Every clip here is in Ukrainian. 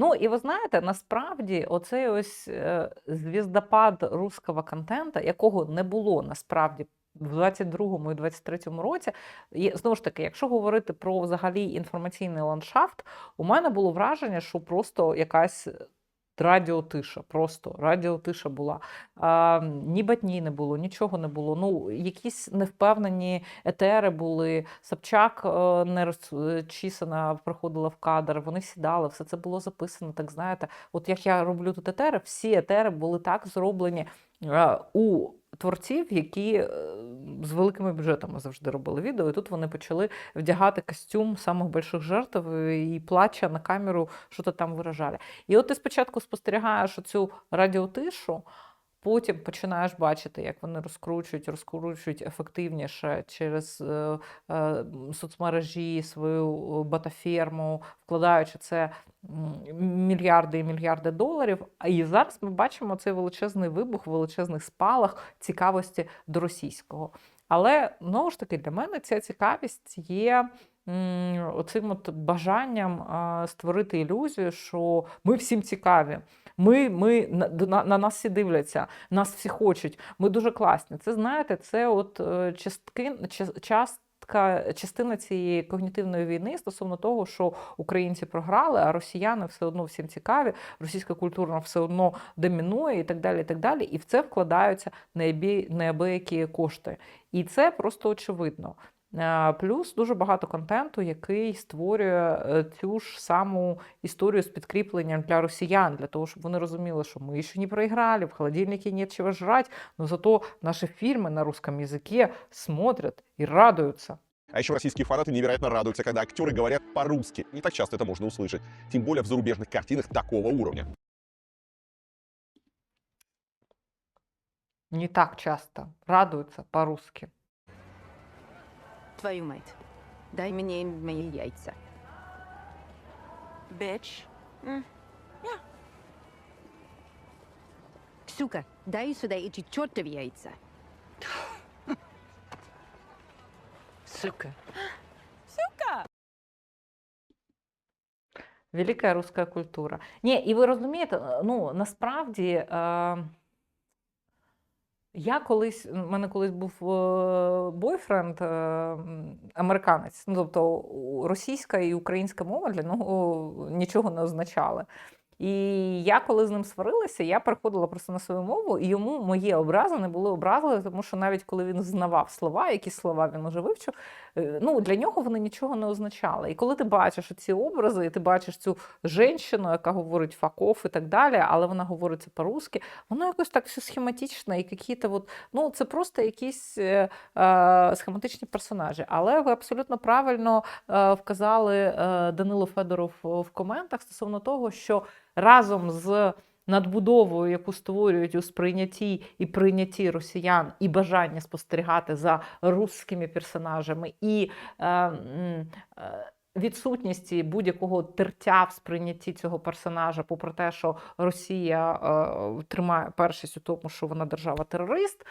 Ну і ви знаєте, насправді оцей ось е, звіздопад руського контента, якого не було насправді в 22-му і 23-му році. І, знову ж таки, якщо говорити про взагалі інформаційний ландшафт, у мене було враження, що просто якась. Радіотиша, просто радіотиша була. А, ні батні не було, нічого не було. Ну, якісь невпевнені етери були. Собчак е, не розчісана приходила в кадр, вони сідали, все це було записано. Так знаєте, от як я роблю тут етери, всі етери були так зроблені е, у творців, які е, з великими бюджетами завжди робили відео. І тут вони почали вдягати костюм самих больших жертв і плача на камеру, що то там виражали. І от ти спочатку спостерігаєш оцю радіотишу. Потім починаєш бачити, як вони розкручують, розкручують ефективніше через е, е, соцмережі свою батаферму, вкладаючи це мільярди і мільярди доларів. І зараз ми бачимо цей величезний вибух, величезний спалах цікавості до російського. Але знову ж таки для мене ця цікавість є оцим от бажанням створити ілюзію, що ми всім цікаві. Ми, ми на, на, на нас всі дивляться, нас всі хочуть. Ми дуже класні. Це знаєте, це от е, частки, час- частина цієї когнітивної війни стосовно того, що українці програли, а росіяни все одно всім цікаві, російська культура все одно домінує і так далі. І так далі. І в це вкладаються неабиякі кошти. І це просто очевидно. Е, Плюс дуже багато контенту, який створює е, цю ж саму історію з підкріпленням для росіян, для того, щоб вони розуміли, що ми ще не проіграли, в холодильнике нет чего жрать, но зато наші фільми на русском языке смотрят и радуются. А еще российские фанаты невероятно радуются, когда актеры говорят по-русски. Не так часто это можно услышать. Тем более в зарубежных картинах такого уровня. Не так часто радуются по-русски. Твою мать. Дай мне мои яйца. Bitch. Сука, дай сюда эти чертовы яйца. Сука. Сука! Велика руська культура. Ні, і ви розумієте, е, ну насправді. Е... Я колись, у мене колись був е, бойфренд, е, американець. Ну, тобто російська і українська мова для нього нічого не означали. І я, коли з ним сварилася, я переходила просто на свою мову, і йому мої образи не були образливі, тому що навіть коли він знавав слова, які слова він уже вивчив, е, ну для нього вони нічого не означали. І коли ти бачиш ці образи, і ти бачиш цю жінку, яка говорить факов і так далі, але вона говорить це по-русски, воно якось так все схематично, і якісь от, ну це просто якісь е, е, схематичні персонажі. Але ви абсолютно правильно е, вказали е, Данило Федоров в коментах стосовно того, що разом з надбудовою, яку створюють у сприйнятті і прийнятті росіян, і бажання спостерігати за русскими персонажами, і е, е, відсутності будь-якого тертя в сприйнятті цього персонажа, попри те, що Росія е, тримає першість у тому, що вона держава-терорист.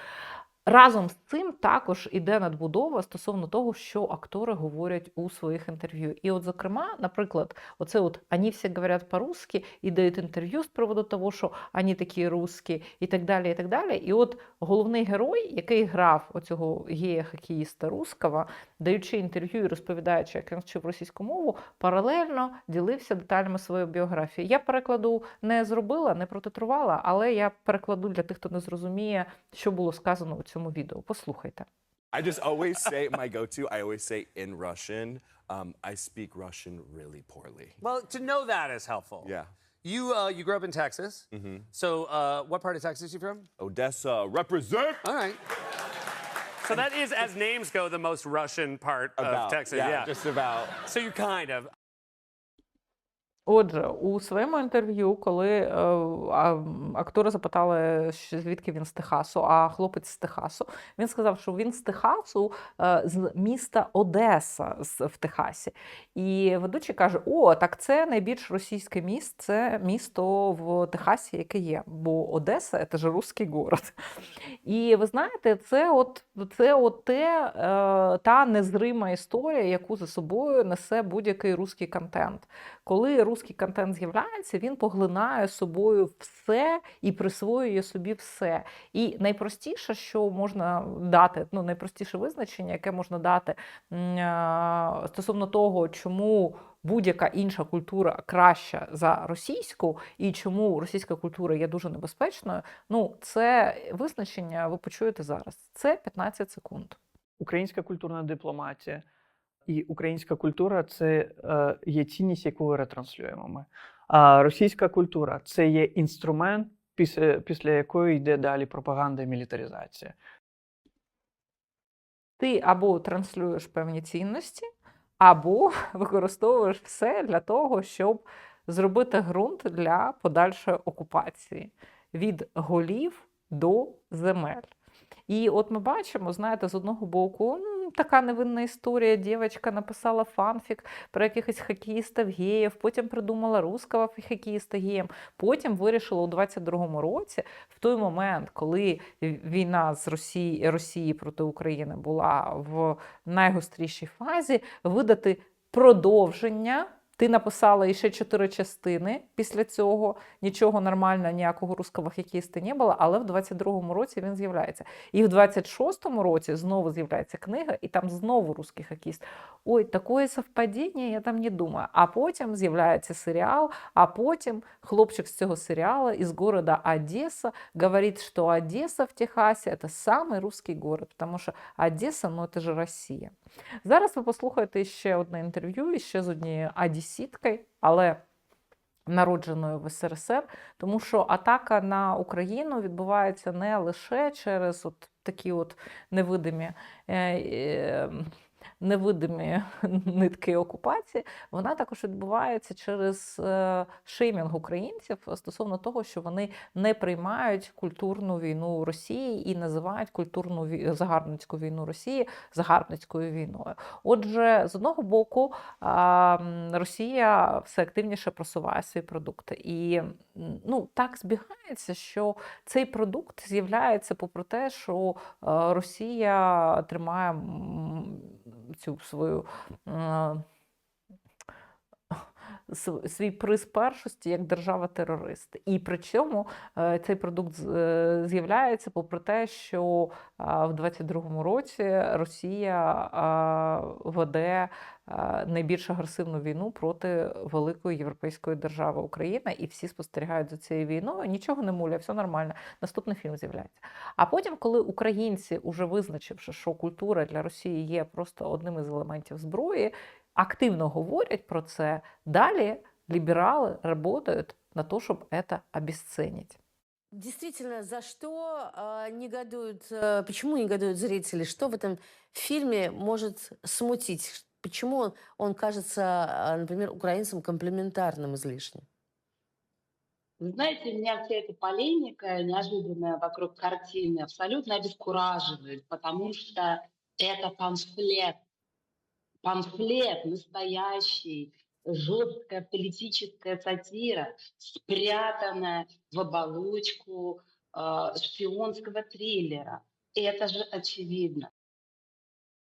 Разом з цим також іде надбудова стосовно того, що актори говорять у своїх інтерв'ю. І, от, зокрема, наприклад, оце от «Ані всі говорять по-русски і дають інтерв'ю з приводу того, що ані такі русські, і так далі. І так далі. І от головний герой, який грав оцього гея-хокеїста русского, даючи інтерв'ю і розповідаючи, як він вчив російську мову, паралельно ділився деталями своєї біографії. Я перекладу не зробила, не протитрувала, але я перекладу для тих, хто не зрозуміє, що було сказано у цьому відео. Послухайте. I just always say my go-to. I always say in Russian. Um, I speak Russian really poorly. Well, to know that is helpful. Yeah. You uh, you grew up in Texas. So uh, what part of Texas you from? Odessa represent. All right. So that is, as names go, the most Russian part About of Texas. yeah, Yeah. just about. So you kind of. Отже, у своєму інтерв'ю, коли е, а, актори запитали, звідки він з Техасу, а хлопець з Техасу, він сказав, що він з Техасу, е, з міста Одеса в Техасі. І ведучий каже: О, так це найбільш російське місто, це місто в Техасі, яке є. Бо Одеса це ж русський город. І ви знаєте, це от, це от те, е, та незрима історія, яку за собою несе будь-який русський контент. Коли русський контент з'являється, він поглинає собою все і присвоює собі все. І найпростіше, що можна дати, ну найпростіше визначення, яке можна дати стосовно того, чому будь-яка інша культура краща за російську, і чому російська культура є дуже небезпечною. Ну, це визначення ви почуєте зараз. Це 15 секунд. українська культурна дипломатія і українська культура це е, є цінність, яку ретранслюємо ми. А російська культура це є інструмент, після, після якої йде далі пропаганда і мілітаризація. Ти або транслюєш певні цінності, або використовуєш все для того, щоб зробити ґрунт для подальшої окупації від голів до земель. І от ми бачимо, знаєте, з одного боку, м, така невинна історія. Дівчинка написала фанфік про якихось хокеїстів геїв, потім придумала русского хокеїста геєм. Потім вирішила у 22-му році, в той момент, коли війна з Росії, Росії проти України була в найгострішій фазі, видати продовження. Ти написала іще чотири частини після цього. Нічого нормального, ніякого русского хокеїста не було, але в 22-му році він з'являється. І в 26-му році знову з'являється книга, і там знову русський хокеїст. Ой, таке совпадіння, я там не думаю. А потім з'являється серіал, а потім хлопчик з цього серіалу із города Одесса говорить, що Одесса в Техасі – це самий русский город, тому що Одесса, ну це ж Росія. Зараз ви послухаєте ще одне інтерв'ю ще з однією одесіткою, але народженою в СРСР, тому що атака на Україну відбувається не лише через от такі от невидимі. е, е, Невидимі нитки окупації, вона також відбувається через е, шеймінг українців стосовно того, що вони не приймають культурну війну Росії і називають культурну загарбницьку війну Росії загарбницькою війною. Отже, з одного боку, Росія все активніше просуває свої продукти, і ну так збігається, що цей продукт з'являється попри те, що е, Росія тримає цю свою. Св- Свій приз першості як держава-терорист. І при цьому е, цей продукт е, з'являється попри те, що в 22-му році Росія веде найбільш агресивну війну проти великої європейської держави Україна, і всі спостерігають за цією війною. Нічого не муля, все нормально. Наступний фільм з'являється. А потім, коли українці, уже визначивши, що культура для Росії є просто одним із елементів зброї, активно говорять про це, далі ліберали працюють на те, щоб це обесценить. Действительно, за что э, негодуют, э, почему негодуют зрители? Что в этом фильме может смутить? Почему он, он кажется, э, например, украинцам комплементарным излишне? Вы знаете, меня вся эта полемика неожиданная вокруг картины абсолютно обескураживает, потому что это памфлет. Памфлет настоящий, жесткая политическая сатира, спрятанная в оболочку э, шпионского триллера. Это же очевидно.